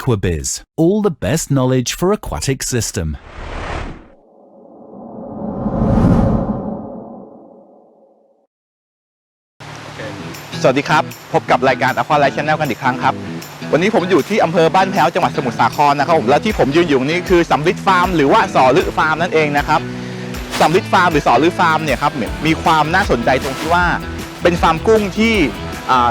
Aquabiz, all the best knowledge for aquatic system. สวัสดีครับ พบกับรายการ Aqua Life Channel กันอีกครั้งครับ วันนี้ผมอยู่ที่อำเภอบ้านแพ้วจังหวัดสมุทรสาครนะครับผมและที่ผมยืนอยู่นี้คือสำลิดฟาร์มหรือว่าสอลึฟาร์มนั่นเองนะครับสำลิดฟาร์มหรือสอลึฟาร์มเนี่ยครับมีความน่าสนใจตรงที่ว่าเป็นฟาร์มกุ้งที่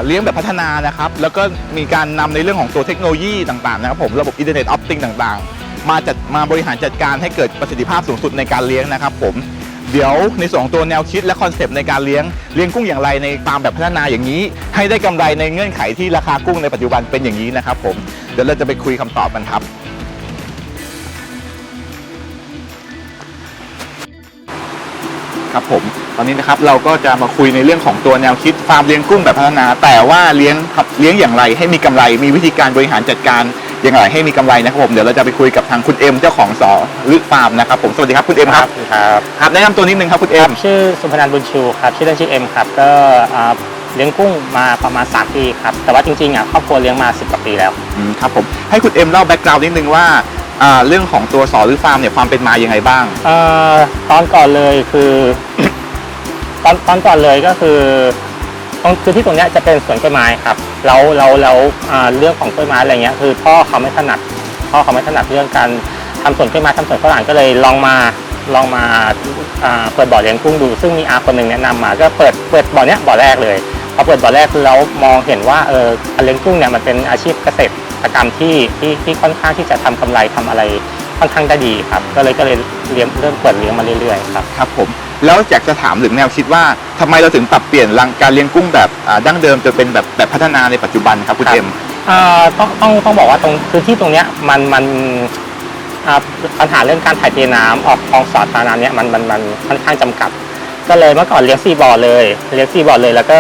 เลี้ยงแบบพัฒนานะครับ แล้วก็มีการนำในเรื่องของตัวเทคโนโลยีต่างๆนะครับผมระบบอินเทอร์เน็ตออฟติงต่างๆ มาจัดมาบริหารจัดการให้เกิดประสิทธิภาพสูงสุดในการเลี้ยงนะครับผมเดี๋ยวในส่วนของตัวแนวคิดและคอนเซปต์ในการเลี้ยงเลี้ยงกุ้งอย่างไรในฟาร์มแบบพัฒนาอย่างนี้ ให้ได้กำไรในเงื่อนไขที่ราคากุ้งในปัจจุบันเป็นอย่างนี้นะครับผมเดี๋ยวเราจะไปคุยคำตอบกันครับ ครับผมตอนนี้นะครับเราก็จะมาคุยในเรื่องของตัวแนวคิดฟาร์มเลี้ยงกุ้งแบบพัฒนา แต่ว่าเลี้ยงครับเลี้ยงอย่างไรให้มีกำไร มีวิธีการบริหารจัดการอย่างไรให้มีกำไรนะครับผมเดี๋ยวเราจะไปคุยกับทางคุณเอ็มเจ้าของสอลึฟาร์มนะครับผมสวัสดีครับคุณเอ็มครับครับครับแนะนำตัวนิดนึงครับคุณเอ็มชื่อสุพนันท์บุญชูครับชื่อเล่นชื่อเอ็มครับก็อ่าเลี้ยงกุ้งมาประมาณ3ปีครับแต่ว่าจริงๆอะครอบครัวเลี้ยงมา 10กว่าปีแล้ว อืมครับผมให้คุณเอ็มเล่าแบ็กกราวด์นิดนึงว่า อ่าเรื่องของตัวสอหรือฟาร์มเนี่ยความเป็นมายังไงบ้าง เอ่อตอนก่อนเลยคือ ตอนตอนก่อนเลยก็คือตรงคือที่ตรงเนี้ยจะเป็นสวนกล้วยไม้ครับแล้วแล้วแล้วอ่าเรื่องของกล้วยไม้อะไรเงี้ยคือพ่อเขาไม่ถนัดพ่อเขาไม่ถนัดเรื่องการทำสวนกล้วยไม้ทำสวนฝรั่งก็เลยลองมาลองมาอ่าเปิดบ่อเลี้ยงกุ้งดู ซึ่งมีอาคนหนึ่งแนะนำมาก็เปิดเปิดบ่อเนี้ยบ่อแรกเลยพอเปิดบ่อแรกคือเรามองเห็นว่าเออการเลี้ยงกุ้งเนี่ยมันเป็นอาชีพเกษตร กรรมที่ที่ที่ค่อนข้างที่จะทำกำไรทำอะไรค่อนข้างได้ดีครับ ก็เลยก็เลยเลี้ยงเริ่มเปิดเลี้ยงมาเรื่อยๆครับครับผมแล้วอยากจะถามถึงแนวคิดว่าทำไมเราถึงปรับเปลี่ยนรังการเลี้ยงกุ้งแบบอ่าดั้งเดิมจนเป็นแบบแบบพัฒนาในปัจจุบันครับคุณครับเอ็มอ่าต้องต้องต้องบอกว่าตรงพื้นที่ตรงเนี้ยมันมันอ่าปัญหาเรื่องการถ่ายเทน้ำออกคลองสาธารณะเนี้ยมันมันมันค่อนข้างจำกัด ก็เลยเมื่อก่อนเลี้ยงสี่บ่อเลยเลี้ยงสี่บ่อเลยแล้วก็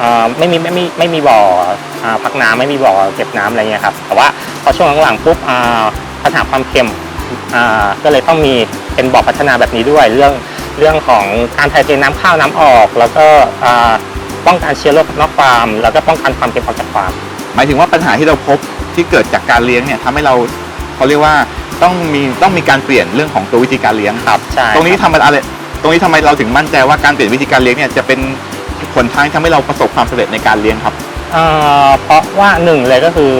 อ่าไม่มีไม่มีไม่มีบ่ออ่า พักน้ำไม่มีบ่อเก็บน้ำอะไรเงี้ยครับแต่ว่าพอช่วงหลังๆปุ๊บอ่าปัญหาความเค็มอ่าก็เลยต้องมีเป็นบ่อพัฒนาแบบนี้ด้วย เรื่องเรื่องของการถ่ายเทน้ำเข้าน้ำออก แล้วก็อ่าป้องกันเชื้อโรคนอกฟาร์มแล้วก็ป้องกันความเค็มออกจากฟาร์มหมายถึงว่าปัญหาที่เราพบที่เกิดจากการเลี้ยงเนี่ยทำให้เราเขาเรียกว่าต้องมีต้องมีการเปลี่ยนเรื่องของตัววิธีการเลี้ยงครับใช่ตรงนี้คบทำอะไรตรงนี้ทำไมเราถึงมั่นใจว่าการเปลี่ยนวิธีการเลี้ยงเนี่ยจะเป็นผลทางที่ทำให้เราประสบความสำเร็จในการเลี้ยงครับ เอ่อเพราะว่าหนึ่งเลยก็คือ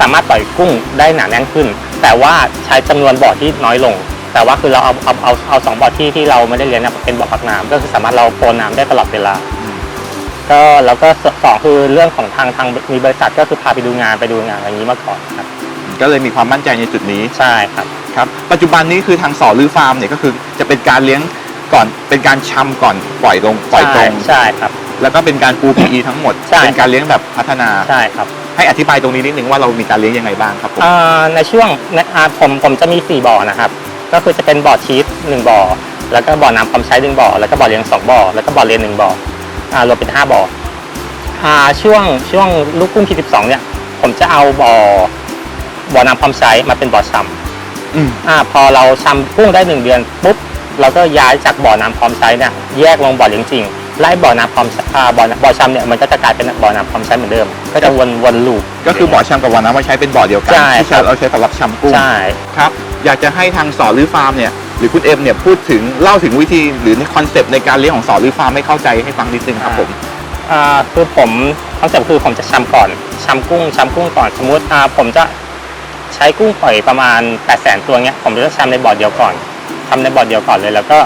สามารถปล่อยกุ้งได้หนาแน่นขึ้น แต่ว่าใช้จำนวนบ่อที่น้อยลง แต่ว่าคือเราเอาเอาเอาเอาสองบ่อที่ที่เราไม่ได้เลี้ยงเนี่ยเป็นบ่อพักน้ำก็คือสามารถเราโปรน้ำได้ตลอดเวลาอืมก็แล้วก็สสองคือเรื่องของทางทางมีบริษัทก็คือพาไปดูงานไปดูงานอะไรอย่างนี้มาก่อนครับก็เลยมีความมั่นใจในจุดนี้ใช่ครับครับ ปัจจุบันนี้คือทางสอลือฟาร์มเนี่ยก็คือจะเป็นการเลี้ยงก่อนเป็นการชำก่อนปล่อยลงปล่อยตรงใช่ครับ แล้วก็เป็นการปู PE ทั้งหมด ใช่ เป็นการเลี้ยงแบบพัฒนา ใช่ครับให้อธิบายตรงนี้นิดนึงว่าเรามีการเลี้ยงยังไงบ้างครับผม อ่าในช่วงในอ่าผมผมจะมี 4 บ่อนะครับ ก็คือจะเป็นบ่อชีสหนึ่งบ่อ แล้วก็บ่อน้ำความใช้หนึ่งบ่อ แล้วก็บ่อเลี้ยงสองบ่อ แล้วก็บ่อเลี้ยงหนึ่งบ่อ อ่ารวมเป็นห้าบ่อ อ่าช่วงช่วงลูกกุ้งที่12เนี่ย ผมจะเอาบ่อบ่อน้ำความใช้มาเป็นบ่อชอืมำอ่าพอเราชำกุ้งได้หนึ่งเดือนปุ๊บเราก็ย้ายจากบ่อน้ำพร้อมใช้เนี่ยแยกลงบ่อเลี้ยงจริง ไล่บ่อน้ำพร้อมอ่าบ่อบ่อชำเนี่ยมันก็จะกลายเป็นบ่อน้ำพร้อมใช้เหมือนเดิม ก็จะวนวนลูป ก็คือบ่อชำกับบ่อน้ำมาใช้เป็นบ่อเดียวกันใช่ที่ครับเราใช้สำหรับชำกุ้งใช่ ครับอยากจะให้ทางสอลือฟาร์มเนี่ยหรือคุณเอ็มเนี่ยพูดถึงเล่าถึงวิธีหรือคอนเซปต์ในการเลี้ยงของสอลือฟาร์มให้เข้าใจให้ฟังนิดนึงครับผม อ่าคือผมคอนเซ็ปต์คือผมจะชำก่อนชำกุ้งชำกุ้งก่อนสมมุติอ่าผมจะใช้กุ้งปล่อยประมาณ 8 0 0 0 0 0ตัวเงี้ยผมจะชำในบ่อเดียวก่อนทำในบ่อเดียวก่อนเลย แล้วก็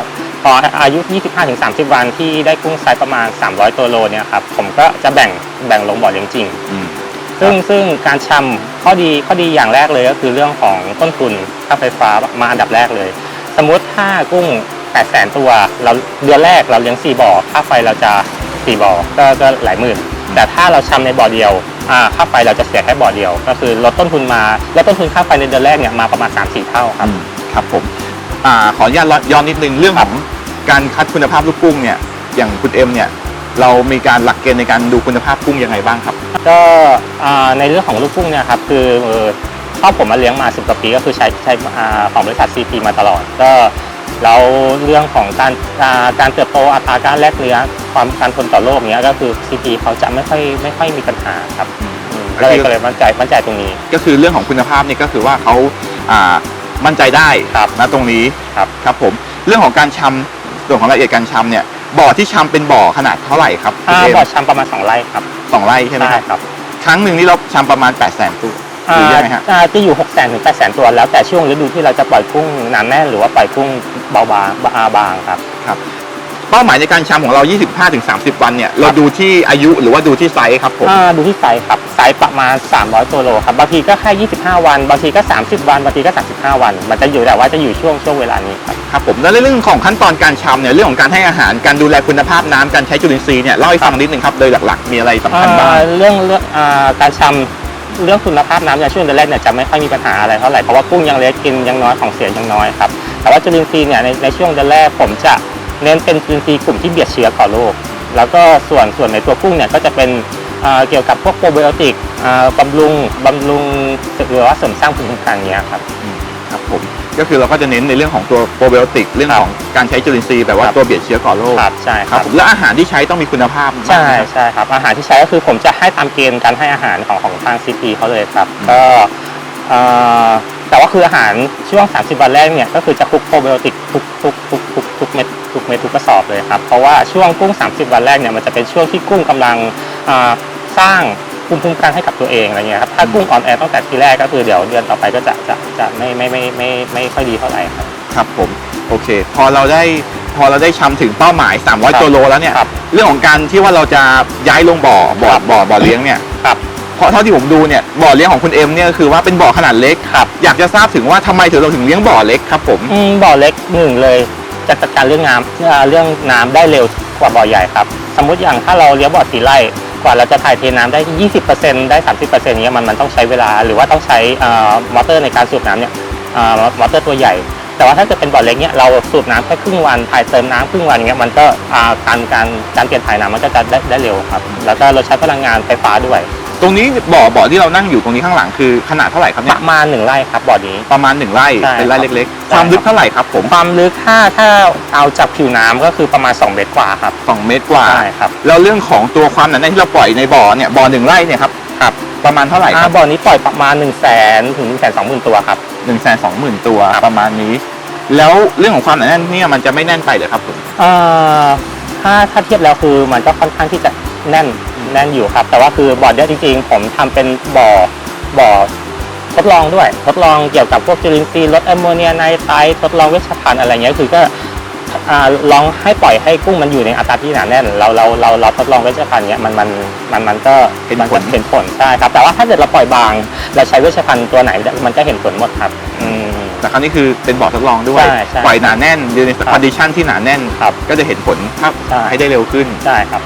พออายุ 25-30 วันที่ได้กุ้งไซส์ประมาณ 300 ตัวโลเนี่ยครับผมก็จะแบ่งแบ่งลงบ่อเลี้ยงจริง อืม ซึ่งซึ่งการชำข้อดีข้อดีอย่างแรกเลยก็คือเรื่องของต้นทุนค่าไฟฟ้ามาอันดับแรกเลย สมมุติถ้ากุ้ง 8 0 0 0 0 0 ตัว เราเดือนแรกเราเลี้ยง 4บ่อค่าไฟเราจะ 4บ่อก็ก็หลายหมื่น แต่ถ้าเราชำในบ่อเดียวอ่าค่าไฟเราจะเสียแค่บ่อเดียว ก็คือลดต้นทุนมาลดต้นทุนค่าไฟในเดือนแรกเนี่ยมาประมาณ 3-4 เท่าครับ อืมครับผม อ่าขออนุญาตย้อนนิดนึงเรื่องของการคัดคุณภาพลูกกุ้งเนี่ยอย่างคุณเอ็มเนี่ยเรามีการหลักเกณฑ์ในการดูคุณภาพกุ้งยังไงบ้างครับ ก็อ่าในเรื่องของลูกกุ้งเนี่ยครับคือเอ่อพ่อผมมาเลี้ยงมา10กว่าปีก็คือใช้ใช้อ่าของบริษัท CP มาตลอด ก็แล้วเรื่องของการอ่าการเติบโตอัตราการแลกเนื้อความการทนต่อโรคเนี้ยก็คือ CP เขาจะไม่ค่อยไม่ค่อยมีปัญหาครับอืมก็เลยก็เลยมั่นใจมั่นใจตรงนี้ ก็คือเรื่องของคุณภาพนี่ก็คือว่าเขาอ่า มั่นใจได้ครับนะตรงนี้ครับครับผมเรื่องของการชำส่วนของรายละเอียดการชำเนี่ยบ่อที่ชำเป็นบ่อขนาดเท่าไหร่ครับคุณอ่าเอมบ่อชำประมาณสองไร่ครับสองไร่ใช่ไหมครับ ครับครั้งหนึ่งนี่เราชำประมาณ8 0 0 0 0 0ตัวหอ่ารือยังไงฮะอ่าจะอยู่6 0 0 0 0ถึง8 0 0 0 0ตัวแล้วแต่ช่วงฤดูที่เราจะปล่อยกุ้งหนาแน่นหรือว่าปล่อยกุ้งเบาบางบางบางครับ เป้าหมายในการชำของเรา 25-30 วันเนี่ยเราดูที่อายุหรือว่าดูที่ไซส์ครับผมอ่าดูที่ไซส์ครับไซส์ประมาณ 300ตัวโลครับบางทีก็แค่25 วันบางทีก็ 30 วันบางทีก็ 35 วัน มันจะอยู่แต่ว่าจะอยู่ช่วงช่วงเวลานี้ครับครับผมแล้วเรื่องของขั้นตอนการชำเนี่ยเรื่องของการให้อาหารการดูแลคุณภาพน้ำการใช้จุลินทรีย์เนี่ยเล่าให้ฟังนิดนึงครับโดยหลักๆ มีอะไรสำคัญบ้างอ่าเรื่องเรื่องอ่าการชำเรื่องคุณภาพน้ำในช่วงเดือนแรกเนี่ยจะไม่ค่อยมีปัญหาอะไรเท่าไหร่เพราะว่ากุ้งยังเล็กกินยังน้อยของเสียยังน้อยครับแต่ว่าจุลินทรีย์เนี่ยในในช่วงเดือนแรกผมจะ เน้นเป็นจุลินทรีย์กลุ่มที่เบียดเชื้อต่อโรคแล้วก็ส่วนส่วนในตัวกุ้งเนี่ยก็จะเป็นอ่าเกี่ยวกับพวกโปรไบโอติกอ่าบำรุงบำรุงหรือว่าเสริมสร้างภูมิคุ้มกันเนี้ยครับครับผมก็คือเราก็จะเน้นในเรื่องของตัวโปรไบโอติกเรื่องของการใช้จุลินทรีย์แบบว่าครับตัวเบียดเชื้อก่อโรคครับใช่คครัรับบผมและอาหารที่ใช้ต้องมีคุณภาพมากใช่นะครับใช่ครับอาหารที่ใช้ก็คือผมจะให้ตามเกณฑ์การให้อาหารของของทางซีพีเขาเลยครับอืมก็เอ่อ แต่ว่าคืออาหารช่วง 30 วันแรกเนี่ยก็คือจะคลุกโปรไบโอติกทุกทุกทุกทุกทุกเม็ดทุกเม็ดทุกกระสอบเลยครับ เพราะว่าช่วงกุ้ง 30 วันแรกเนี่ยมันจะเป็นช่วงที่กุ้งกำลังอ่าสร้างภูมิคุ้มกันให้กับตัวเองอะไรเงี้ยครับถ้ากุ้งอ่อนแอตั้งแต่ทีแรกก็คือเดี๋ยวเดือนต่อไปก็จะจะจะไม่ไม่ไม่ไม่ไม่ไม่ค่อยดีเท่าไหร่ครับครับผมโอเค พอเราได้พอเราได้ชำถึงเป้าหมายครั300บตัวโลแล้วเนี่ยครับเรื่องของการที่ว่าเราจะย้ายลงบ่อบ่อครับบ่อบ่อเลี้ยงเนี่ยครับเพ ราะเท่าที่ผมดูเนี่ยบ่อเลี้ยงของคุณเอ็มเนี่ยก็คือว่าเป็นบ่อขนาดเล็กครับ อยากจะทราบถึงว่าทำไมถึงเราถึงเลี้ยงบ่อเล็กครับผมอืมบ่อเล็กหนึ่งเลยจะจัดการเรื่องน้ำอ่าเรื่องน้ำได้เร็วกว่าบ่อใหญ่ครับ สมมุติอย่างถ้าเราเลี้ยงบ่อสีไร่กว่าเราจะถ่ายเทน้ำได้ 20%ได้ 30%เนี้ยมันมันต้องใช้เวลาหรือว่าต้องใช้อ่ามอเตอร์ในการสูบน้ำเนี่ยอ่ามอเตอร์ตัวใหญ่ แต่ว่าถ้าเกิดเป็นบ่อเล็กเนี่ยเราสูบน้ำแค่ครึ่งวันถ่ายเติมน้ำครึ่งวันเงี้ยมันก็อ่าการการการเปลี่ยนถ่ายน้ำมันก็จะได้ได้เร็วครับแล้วก็เราใช้พลังงานไฟฟ้าด้วย ตรงนี้บ่อบ่อที่เรานั่งอยู่ตรงนี้ข้างหลังคือขนาดเท่าไหร่ครับปเนี่ยระมาณหนึ่งไร่ครับบ่อนี้ ประมาณหนึ่งไร่ใช่เป็นไร่ครับเล็กใช่ๆความลึกเท่าไหร่ครับ ผมความลึกถ้าถ้าเอาจากผิวน้ำก็คือประมาณ 2 เมตรกว่าครับสองเมตรกว่า ใช่ครับแล้วเรื่องของตัวความหนาแน่นที่เราปล่อยในบ่อเนี่ยบ่อหนึ่งไร่เนี่ยครับครับประมาณเท่าไหร่คอ่ารับบ่อนี้ปล่อยประมาณ1นึ่งแสนถึงหนึ่งแสนสองหมื่นตัวครับ หนึ่งแสนสองหมื่นตัวประมาณนี้ แล้วเรื่องของความหนาแน่นเนี่ยมันจะไม่แน่นไปเหรอครับผม เอ่อถ้าถ้าเทียบแล้วคือมันก็ค่อนข้างที่จะแน่น แน่นอยู่ครับ แต่ว่าคือบ่อเนี้ยจริงๆ ผมทำเป็นบ่อบ่อทดลองด้วย ทดลองเกี่ยวกับพวกจุลินทรีย์ลดแอมโมเนียไนไตรท์ทดลองเวชภัณฑ์อะไรเงี้ยคือก็อ่าลองให้ปล่อยให้กุ้งมันอยู่ในอัตราที่หนาแน่น เราเราเราเราทดลองเวชภัณฑ์เนี้ยมันมันมันมันก็เห็นมันผก็ลเห็นผลใช่ครับ แต่ว่าถ้าเกิดเราปล่อยบางเราใช้เวชภัณฑ์ตัวไหนมันก็เห็นผลหมดครับอืมแต่คราวนี้คือเป็นบ่อทดลองด้วยใช่ใช่ปล่อยหนาแน่นอยู่ในครับคอนดิชันที่หนาแน่นครับก็จะเห็นผลภาพใช่ให้ได้เร็วขึ้นใช่ครับ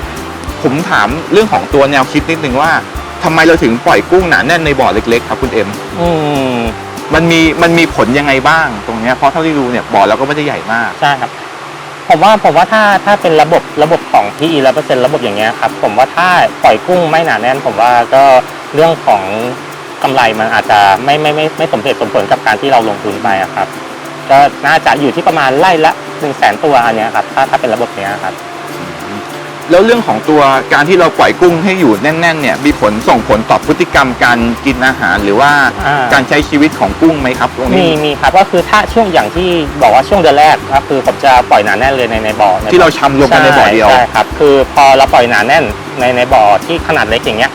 ผมถามเรื่องของตัวแนวคิดนิดนึงว่าทำไมเราถึงปล่อยกุ้งหนาแน่นในบ่อเล็กๆ ครับคุณเอ็มอืมมันมีมันมีผลยังไงบ้างตรงเนี้ยเพราะเท่าที่ดูเนี่ยบ่อเราก็ไม่ได้ใหญ่มากใช่ครับ ผมว่าผมว่าถ้าถ้าเป็นระบบระบบของ PE แล้วเปอร์เซ็นต์ระบบอย่างเงี้ยครับ ผมว่าถ้าปล่อยกุ้งไม่หนาแน่น ผมว่าก็เรื่องของกำไรมันอาจจะไม่ไม่ไม่ไม่สมเหตุสมผลกับการที่เราลงทุนไปอะครับ ก็น่าจะอยู่ที่ประมาณไร่ละหนึ่งแสนตัวอันเนี้ยครับถ้าถ้าเป็นระบบเนี้ยครับ แล้วเรื่องของตัวการที่เราปล่อยกุ้งให้อยู่แน่นๆเนี่ยมีผลส่งผลต่อพฤติกรรมการกินอาหารหรือว่าอ่า การใช้ชีวิตของกุ้งไหมครับตรงมีนี้มีครับก็คือถ้าช่วงอย่างที่บอกว่าช่วงเดือนแรกก็คือผมจะปล่อยหนาแน่นเลยในในบ่อในที่เราชำรวมกันในบ่อเดียว ใช่ครับ คือพอเราปล่อยหนาแน่นในในบ่อที่ขนาดเล็กอย่างเงี้ย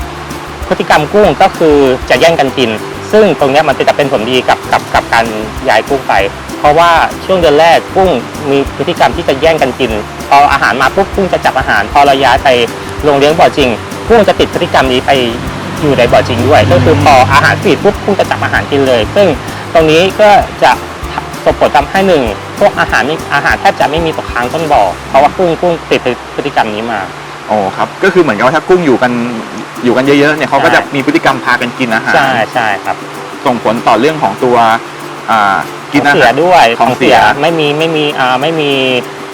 พฤติกรรมกุ้งก็คือจะแย่งกันกิน ซึ่งตรงเนี้ยมันจะเป็นผลดีกับกับกับการย้ายกุ้งไป เพราะว่าช่วงเดือนแรกกุ้งมีพฤติกรรมที่จะแย่งกันกิน พออาหารมาปุ๊บกุ้งจะจับอาหาร พอเราย้ายไปลงเลี้ยงบ่อจริงกุ้งจะติดพฤติกรรมนี้ไปอยู่ในบ่อจริงด้วย ก็คือพออาหารฟีดปุ๊บกุ้งจะจับอาหารกินเลย ซึ่งตรงนี้ก็จะส่งผลทำให้หนึ่งพวกอาหารนี่อาหารแทบจะไม่มีตกค้างต้นบ่อเพราะว่ากุ้งกุ้งติดพฤติกรรมนี้มาโอ้ครับก็คือเหมือนกับว่าถ้ากุ้งอยู่กันอยู่กันเยอะๆเนี่ยเขาก็ใช่จะมีพฤติกรรมพากันกินอาหารใช่ใช่ครับส่งผลต่อเรื่องของตัวอ่า กินของอาเสีหายรด้วยของเสียไม่มีไม่มีอ่าไม่มี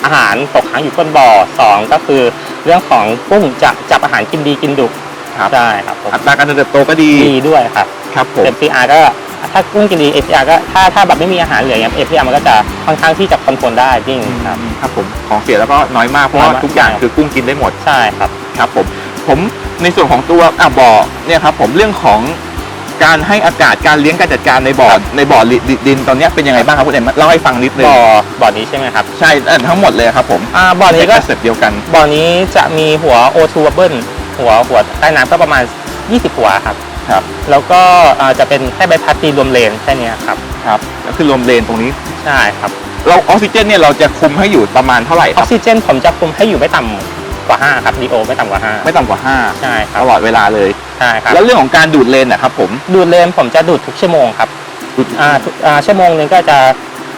อาหารตกค้างอยู่ก้นบ่อสองก็คือ เรื่องของกุ้งจะจับอาหารกินดีกินดุครับใช่ครับผมอัตราการเติบโตก็ดีดีด้วยครับครับผมเอ r ก็ถ้ากุ้งกินดี APR ก็ถ้าถ้าแบบไม่มีอาหารเหลืออย่าง APR มันก็จะค่อนข้างที่จะคอนโทรลได้ยิ่งครับครับผมของเสียแล้วก็น้อยมากเพราะว่าน้อยมากทุกอย่างใช่คือกุ้งกินได้หมดใช่ครับครับผมผมในส่วนของตัวอะบ่อเนี่ยครับผมเรื่องของ การให้อากาศการเลี้ยงการจัดการในบ่อครับในบ่อดิดินตอนเนี้ยเป็นยังไงบ้างครับคุณเอ็มเล่าให้ฟังนิดนึงบ่อบ่อนี้ใช่ไหมครับใช่เอ่อทั้งหมดเลยครับผมอ่าบ่อนี้ก็คอนเซ็ปต์เดียวกันบ่อนี้จะมีหัว O2 bubble หัวหัวใต้น้ำก็ประมาณ 20 หัวครับครับ แล้วก็อ่าจะเป็นแค่ใบพัดตีรวมเลนแค่เนี้ยครับครับก็คือรวมเลนตรงนี้ใช่ครับเราออกซิเจนเนี่ยเราจะคุมให้อยู่ประมาณเท่าไหร่อคอรับกซิเจนผมจะคุมให้อยู่ไม่ต่ำ กว่า 5 ครับ DO ไม่ต่ำกว่าไม่ต่ำกว่า5ใช่ค5รับตลอดเวลาเลยใช่ครับแล้วเรื่องของการดูดเลนนะครับผมดูดเลนผมจะดูดทุกชั่วโมงครับดูดอ่าทุกอ่าชั่วโมงหนึงก็จะ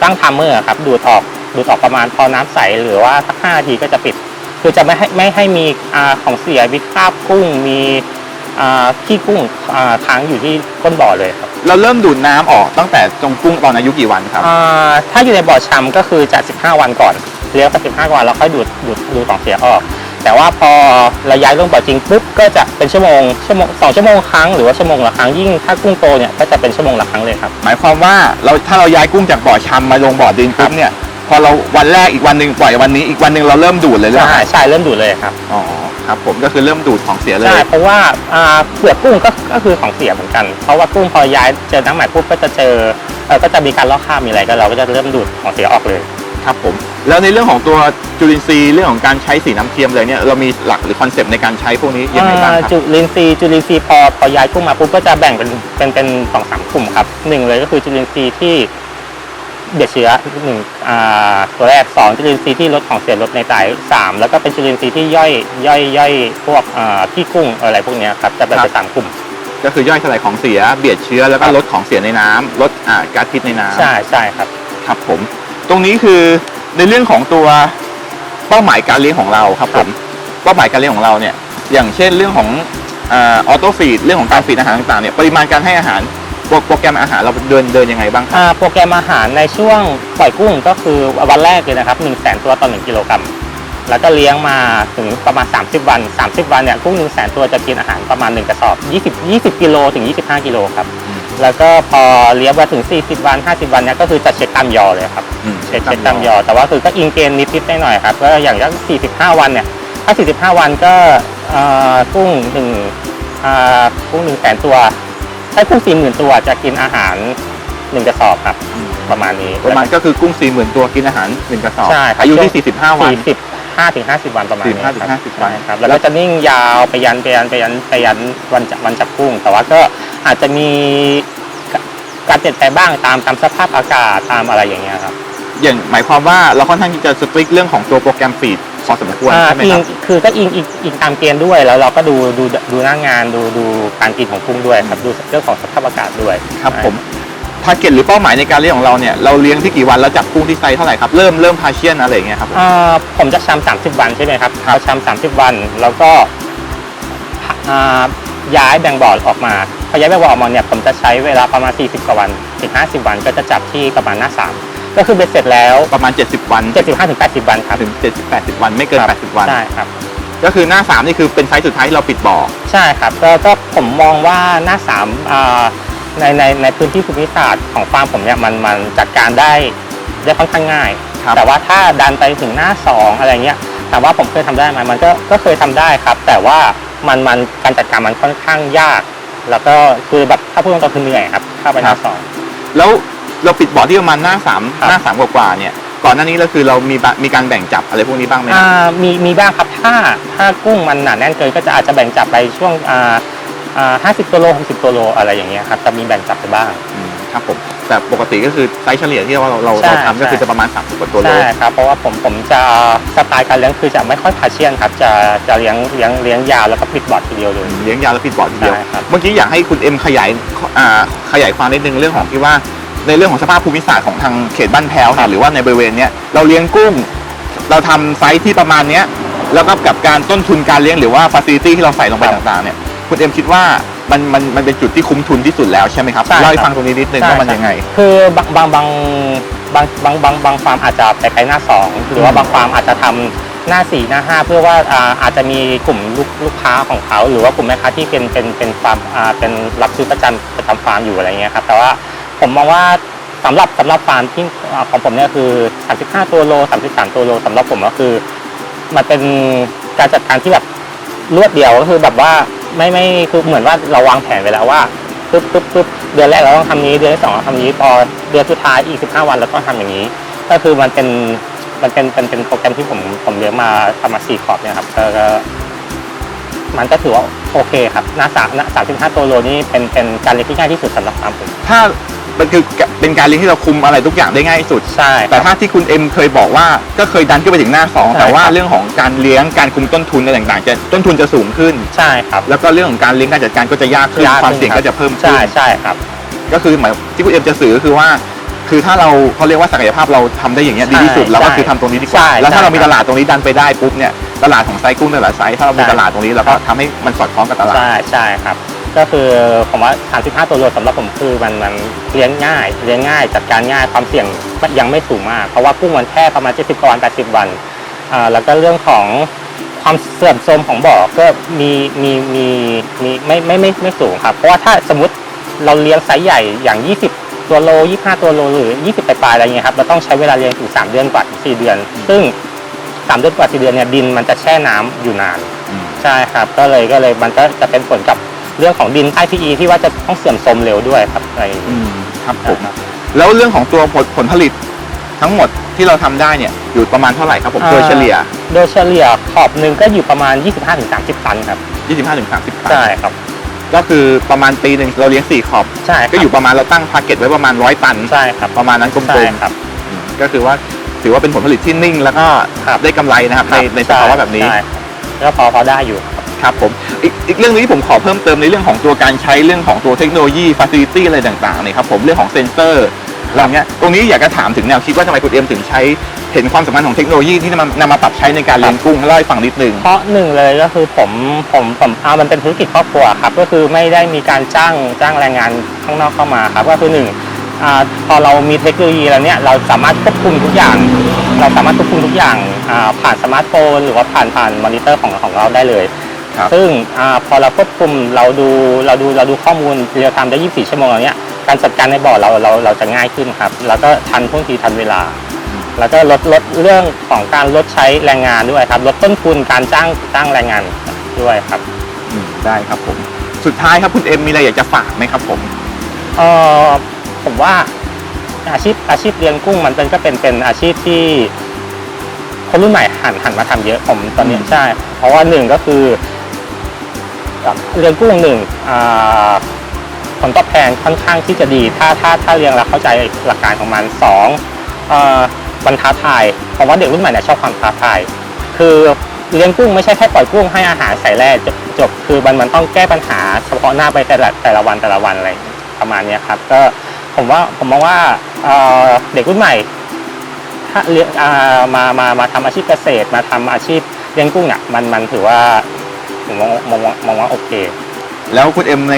ตั้งไทม์เมอร์ครับดูดออกดูดออกประมาณพอน้ำใสหรือว่าสัก5นาทีก็จะปิด คือจะไม่ให้ไม่ให้มีอ่าของเสียมีคราบกุ้งมีอ่าขี้กุ้งอ่าค้างอยู่ที่ก้นบ่อเลยครับเราเริ่มดูดน้ำออกตั้งแต่ตรงกุ้งตอนอายุกี่วันครับอ่าถ้าอยู่ในบ่อชำก็คือจะ 15 วันก่อนเลี้ยงสัก15 วันแล้วค่อยดูดดูดดูดของเสียออก แต่ว่าพอเราย้ายลงบ่อจริงปุ๊บก็จะเป็นชั่วโมงชั่วโมงสองชั่วโมงครั้งหรือว่าชั่วโมงละครั้งยิ่งถ้ากุ้งโตเนี่ยก็จะเป็นชั่วโมงละครั้งเลยครับ หมายความว่าเราถ้าเราย้ายกุ้งจากบ่อชำมาลงบ่อดินปุ๊บเนี่ยพอเราวันแรกอีกวันหนึ่งปล่อยวันนี้อีกวันหนึ่งเราเริ่มดูดเลยหรือเปใช่ล่าใช่เริ่มดูดเลยครับอ๋อครับผมก็คือเริ่มดูดของเสียเลยใช่เพราะว่าอ่าเปลือกกุ้งก็ก็คือของเสียเหมือนกัน เพราะว่ากุ้งพอย้ายเจอน้ำใหม่ปุ๊บก็จะเจอเออก็จะมีการลอกคราบมีอะไรก็เราก็จะเริ่มดูดของเสียออกเลยครับผม แล้วในเรื่องของตัวจุลินทรีย์เรื่องของการใช้สีน้ำเทียมเลยเนี่ยเรามีหลักหรือคอนเซปต์ในการใช้พวกนี้ยังไงบ้างคอ่ารับ จุลินทรีย์จุลินทรีย์พอพอย้ายกุ้งมาปุ๊บก็จะแบ่งเป็นเป็นเป็นสองสามกลุ่มครับหนึ่งเลยก็คือจุลินทรีย์ที่เบียดเชื้อหนึ่งอ่าตัวแรกสองจุลินทรีย์ที่ลดของเสียลดในไตสามแล้วก็เป็นจุลินทรีย์ที่ย่อยย่อยย่อยพวกอ่าที่กุ้งอะไรพวกเนี้ยครับจะแบ่งเป็นสามกลุ่ม ก็คือย่อยสลายของเสียเบียดเชื้อแล้วก็ครับลดของเสียในน้ำลดอ่าก๊าซพิษในน้ำ ใช่ใช่ครับ ครับผม ตรงนี้คือ ในเรื่องของตัวเป้าหมายการเลี้ยงของเราครับผมเป้าหมายการเลี้ยงของเราเนี่ย อย่างเช่นเรื่องของออโต้ฟีดเรื่องของการฟีดอาหารต่างๆเนี่ยปริมาณการให้อาหารโปรโปรแกรมอาหารเราเดินเดินยังไงบ้างครับอ่าโปรแกรมอาหารในช่วงปล่อยกุ้งก็คือวันแรกเลยนะครับ1 0 0 0 0แตัวต่อ1กิโลกรัมแล้วก็เลี้ยงมาถึงประมาณ 30 วัน 30 วันเนี่ยกุ้ง1 0 0 0 0แตัวจะกินอาหารประมาณ 1 กระสอบ 20 20กิโลถึง 25กิโลครับอืม แล้วก็พอเลี้ยงมาถึง 40 วัน 50 วันเนี่ยก็คือจะเช็คตามยอเลยครับอืมเช็คเช็คตามยอ แต่ว่าคือก็อิงเกณฑ์นิดๆหน่อยๆครับก็อย่างยัก45 วันเนี่ยถ้า 45 วันก็เอ่อกุ้งหนึ่งอ่ากุ้งหนึ่งแสนตัวถ้ากุ้งสี่หมื่นตัวจะกินอาหารหนึ่งกระสอบครับประมาณนี้ ประมาณก็คือกุ้ง 4 0,000 ตัวกินอาหารหนึ่งกระสอบใช่ครับอายุที่ 45 วัน สี่สิบห้าถึงห้าสิบวันประมาณนี้45ถึงครับ50วัน ใช่ครับแล้วก็จะนิ่งยาวไปยันไปยันไปยันไปยันวันจับวันจับกุ้ง แต่ว่าก็ อาจจะมีการเปลี่ยนแปลงบ้างตามตามสภาพอากาศตามอะไรอย่างเงี้ยครับ อย่างหมายความว่าเราค่อนข้างที่จะสตริกเรื่องของตัวโปรแกรมฟีดพอสมควรอ่าใช่ไหมอิคงรับคือก็อิงอิงอิงตามเกณฑ์ด้วยแล้วเราก็ดูดูดูหน้างานดูดูการกินของกุ้งด้วยครับดูเรื่องของสภาพอากาศด้วยครับผมทาร์เก็ตหรือเป้าหมายในการเลี้ยงของเราเนี่ยเราเลี้ยงที่กี่วันแล้วจับกุ้งที่ไซส์เท่าไหร่ครับเริ่มเริ่มพาเชียนอะไรอย่างเงี้ยครับผมอ่าผมจะชำสามสิบวันใช่ไหมครับครับพอชำสามสิบวันแล้วก็อ่าย้ายแบ่งบอร์ดออกมา พอย้ายแบ่งบอร์ดออกมาเนี่ยผมจะใช้เวลาประมาณ 40 กว่าวันถึง50 วันก็จะจับที่ประมาณหน้าสามก็คือเบ็ดเสร็จแล้วประมาณ 70 วัน75ถึง80 วันครับถึง 70 80 วันไม่เกินครับ80 วัน ใช่ครับ ก็คือหน้า 3 นี่คือเป็นไซส์สุดท้ายที่เราปิดบ่อ ใช่ครับก็ก็ผมมองว่าหน้าสามอ่าในในในพื้นที่ภูมิศาสตร์ของฟาร์มผมเนี่ยมันมันจัดการได้ได้ค่อนข้างง่ายครับแต่ว่าถ้าดันไปถึงหน้าสองอะไรเงี้ยถามว่าผมเคยทำได้ไหมมันก็ก็เคยทำได้ครับ แต่ว่ามันมันการจัดการมันค่อนข้างยาก แล้วก็คือแบบถ้าพูดตรงๆคือเหนื่อยครับเข้าไปหน้าสอง แล้วเราปิดบ่อที่ประมาณหน้าครับ3หน้า3กว่าๆเนี่ย ก่อนหน้านี้เราคือเรามีบะมีการแบ่งจับอะไรพวกนี้บ้างไหมครับ อ่ามีมีบ้างครับถ้าถ้ากุ้งมันหนาแน่นเกินก็จะอาจจะแบ่งจับไปช่วงอ่าอ่าห้าสิบตัวโลหกสิบตัวโลอะไรอย่างเงี้ยครับจะมีแบ่งจับไปบ้าง อืมครับผม แต่ปกติก็คือไซส์เฉลี่ยที่เราเราใช่เราทำก็คือใช่ จะประมาณ30กว่าตัวโล ใช่ครับเพราะว่าผมผมจะสไตล์การเลี้ยงคือจะไม่ค่อยพาเชียนครับจะจะเลี้ยงเลี้ยงเลี้ยงยาวแล้วก็ปิดบอร์ดทีเดียวเลย เลี้ยงยาวแล้วปิดบ่อทีเดียว ใช่ครับ เมื่อกี้อยากให้คุณเอ็มขยายอ่าขยายความนิดนึงเรื่องของที่ว่า ในเรื่องของสภาพภูมิศาสตร์ของทางเขตบ้านแพ้วเนี่ยหรือว่าในบริเวณเนี้ยเราเลี้ยงกุ้ง เราทำไซส์ที่ประมาณเนี้ยแล้วก็กับการต้นทุนการเลี้ยงหรือว่าฟ a ซิลิตี้ที่เราใส่ลงไปต่างๆเนี่ยคุณเอ็มคิดว่า มันมันมันเป็นจุดที่คุ้มทุนที่สุดแล้วใช่ไหมครับใช่ครับ เล่าให้ฟังตรงนี้นิดนึงว่ามันยังไง คือบางบางบางบางบางบางบางฟาร์มอาจจะไปใช้หน้าสองหรือว่าบางฟาร์มอาจจะทำหน้าสี่หน้าห้าเพื่อว่าอ่าอาจจะมีกลุ่มลูกลูกค้าของเขา หรือว่ากลุ่มแม่ค้าที่เป็นเป็นเป็นฟาร์มอ่าเป็นรับซื้อประจำประจำฟาร์มอยู่อะไรเงี้ยครับแต่ว่าผมมองว่าสำหรับสำหรับฟาร์มที่อ่าของผมเนี่ยคือ 35 ตัวโล 33 ตัวโลสำหรับผมก็คือ มันเป็นการจัดการที่แบบรวดเดียวก็คือแบบว่า ไม่ไม่คือเหมือนว่าเราวางแผนไว้แล้วว่าปึ๊บปึ๊บปึ๊บเดือนแรกเราต้องทำนี้ เดือนที่สองเราทำนี้พอเดือนสุดท้ายอีกสิบห้าวันเราต้องทำอย่างนี้ ก็คือมันเป็นมันเป็นเป็นเป็นโปรแกรมที่ผมผมเลี้ยงมาทำมาสี่ขอบเนี่ยครับก็มันก็ถือว่าโอเคครับนาสามนาสามสิบห้าตัวโลนี่เป็นเป็นการเลี้ยงที่ง่ายที่สุดสำหรับฟามผมถ้า มันคือเป็นการเลี้ยงที่เราคุมอะไรทุกอย่างได้ง่ายที่สุด ใช่ แต่ถ้าที่คุณเอ็มเคยบอกว่าก็เคยดันขึ้นไปถึงหน้าสองใช่แต่ว่าครับเรื่องของการเลี้ยงการคุมต้นทุนอะไรต่างๆ จะต้นทุนจะสูงขึ้น ใช่ครับ แล้วก็เรื่องของการเลี้ยงการจัดการก็จะยากขึ้นยากขึ้นความเสี่ยงครับก็จะเพิ่มขึ้ใช่นใช่ครับ ก็คือหมายที่คุณเอ็มจะสื่อก็คือว่า คือถ้าเราเขาเรียกว่าศักยภาพเราทำได้อย่างเงี้ยดีที่สุดใช่เราก็ใช่คือทำตรงนี้ดีกใช่ว่า แล้วถ้าใช่เรามีครับตลาดตรงนี้ดันไปได้ปุ๊บเนี่ยตลาดของไซส์กุ้งแต่ละไซส์ถ้าเรามีใช่ตลาดตรงนี้เราก็ทำให้มันสอดคล้องกับตลาด ใช่ใช่ครับ ก็คือผมว่า 35 ตัวโลสำหรับผมคือมันมันเลี้ยงง่ายเลี้ยงง่ายจัดการง่ายความเสี่ยงยังไม่สูงมาก เพราะว่ากุ้งมันแค่ประมาณ 70วัน80 วันอ่าแล้วก็เรื่องของความเสื่อมโทรมของบ่อก็มีมีมีมีไม่ไม่ไม่ไม่สูงครับ เพราะว่าถ้าสมมติเราเลี้ยงไซส์ใหญ่อย่าง 20 ตัวโล 25 ตัวโลหรือ 20ปลายๆอะไรเงี้ยครับเราต้องใช้เวลาเลี้ยงถึง3เดือนกว่าถึง4เดือน ซึ่ง3เดือนกว่า4เดือนเนี่ยดินมันจะแช่น้ำอยู่นานอืมใช่ครับ ก็เลยก็เลยมันก็จะเป็นผลกับ เรื่องของดินใต้ PE ที่ว่าจะต้องเสื่อมโทรมเร็วด้วยครับอะไรอย่างอืนี้มครับผม แล้วเรื่องของตัวผลผลผลิตทั้งหมดที่เราทำได้เนี่ยอยู่ประมาณเท่าไหร่ครับผมโดยเฉลี่ย โดยเฉลี่ยขอบหนึ่งก็อยู่ประมาณ 25-30 ตันครับ25ถึง30ตันใช่ครับก็คือประมาณปีหนึ่งเราเลี้ยง4ขอบ ใช่ครับก็อยู่ประมาณเราตั้งทาร์เก็ตไว้ประมาณร้อยตัน ใช่ครับประมาณนั้นกลใช่มครับๆอืมก็คือว่าถือว่าเป็นผลผลิตที่นิ่ง แล้วก็ครับ ได้กำไรนะครับในในสภาวะแบบนี้ ใช่ครับก็พอพอได้อยู่ ครับครับผมอีก อีกเรื่องหนึงที่ผมขอเพิ่มเติมในเรื่องของตัวการใช้เรื่องของตัวเทคโนโลยีฟ a ซิลิตี้อะไรต่างๆเนี่ยครับผมเรื่องของเซนเซอร์อะไรเงี้ยตรงนี้อยากจะถามถึงแนวคิดว่าทำไมคุณเอ็มถึงใช้เห็นความสำคัญของเทคโนโลยีที่นำนำมาปรับใช้ในการเลี้ยงกุ้งเล่าให้ฟังนิดนึง เพราะหนึ่งเลยก็คือผมผมผมเอามันเป็นธุรกิจครอบครัวครับก็คือไม่ได้มีการจ้างจ้างแรงงานข้างนอกเข้ามาครับก็คือหนึ่งอ่าพอเรามีเทคโนโลยีแล้วเนี่ยเราสามารถควบคุมทุกอย่าง เราสามารถควบคุมทุกอย่างอ่าผ่านสมาร์ทโฟน หรือว่าผ่านผ่านมอนิเตอร์ของของเราได้เลย ครับ ซึ่งอาพอเราควบคุมเราดูเราดูเราดูข้อมูลเรียลไทม์ได้ 24 ชั่วโมงแล้วเนี่ยการจัดการในบ่อเราเราเราจะง่ายขึ้นครับ แล้วก็ทันท่วงทีทันเวลา แล้วก็ลดลดเรื่องของการลดใช้แรงงานด้วยครับ ลดต้นทุนการจ้างจ้างแรงงานด้วยครับอืมได้ครับผม สุดท้ายครับคุณเอ็มมีอะไรอยากจะฝากไหมครับผมเออผมว่าอาชีพอาชีพเลี้ยงกุ้งมันเป็นก็เป็นเป็นอาชีพที่คนรุ่นใหม่หันหันมาทำเยอะผมตอนนี้อืมใช่ เพราะว่าหนึ่งก็คือ เลี้ยงกุ้งหนึ่งผลตอบแทนค่อนข้างที่จะดี ถ้าถ้าถ้าเลี้ยงแล้วเข้าใจหลักการของมันสองมันท้าทายผมว่าเด็กรุ่นใหม่เนี่ยชอบความท้าทาย คือเลี้ยงกุ้งไม่ใช่แค่ปล่อยกุ้งให้อาหารใส่แร่จบจบคือมันมันต้องแก้ปัญหาเฉพาะหน้าไปแต่ละแต่ละวันแต่ละวันอะไรประมาณนี้ครับ ก็ผมว่าผมมองว่าเด็กรุ่นใหม่ถ้าเรียนอ่ามามามาทำอาชีพเกษตรมาทำอาชีพเลี้ยงกุ้งอะมันมันถือว่า ผมมองมองว่ามองว่าโอเค แล้วคุณเอ็มใน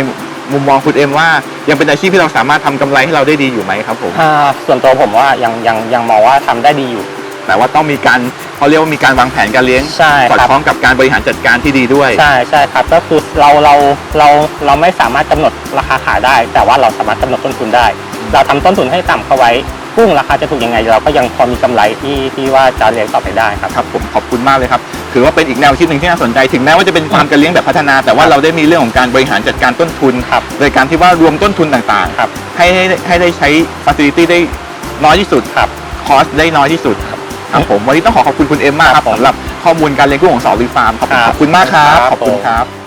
มุมมองคุณเอ็มว่ายังเป็นอาชีพที่เราสามารถทำกำไรให้เราได้ดีอยู่ไหมครับผม อ่าส่วนตัวผมว่ายังยังยังมองว่าทำได้ดีอยู่ แต่ว่าต้องมีการเขาเรียกว่ามีการวางแผนการเลี้ยงใช่สอดครับ คล้องกับการบริหารจัดการที่ดีด้วย ใช่ใช่ครับก็คือเราเราเราเราไม่สามารถกำหนดราคาขายได้ แต่ว่าเราสามารถกำหนดต้นทุนได้ เราทำต้นทุนให้ต่ำเข้าไว้ กุ้งราคาจะถูกยังไงเราก็ยังพอมีกำไรที่ที่ว่าจะเลี้ยงต่อไปได้ครับครับผมขอบคุณมากเลยครับถือว่าเป็นอีกแนวคิดหนึ่งที่น่าสนใจ ถึงแม้ว่าจะเป็นฟาร์มการเลี้ยงแบบพัฒนา แต่ว่าเราได้มีเรื่องของการบริหารจัดการต้นทุนครับโดยการที่ว่ารวมต้นทุนต่างครับๆให้ให้ให้ได้ใช้ฟ a ซิลิตี้ได้น้อยที่สุดครับคอสได้น้อยที่สุดครับผมวันนี้ต้องขอขอบคุณคุณเอ็มมากคครัรับบผมสำหรับข้อมูลการเลี้ยงกุ้งของสอรีฟาร์มครับผมครับขอบคุณมากครับครับขอบคุณผมครับ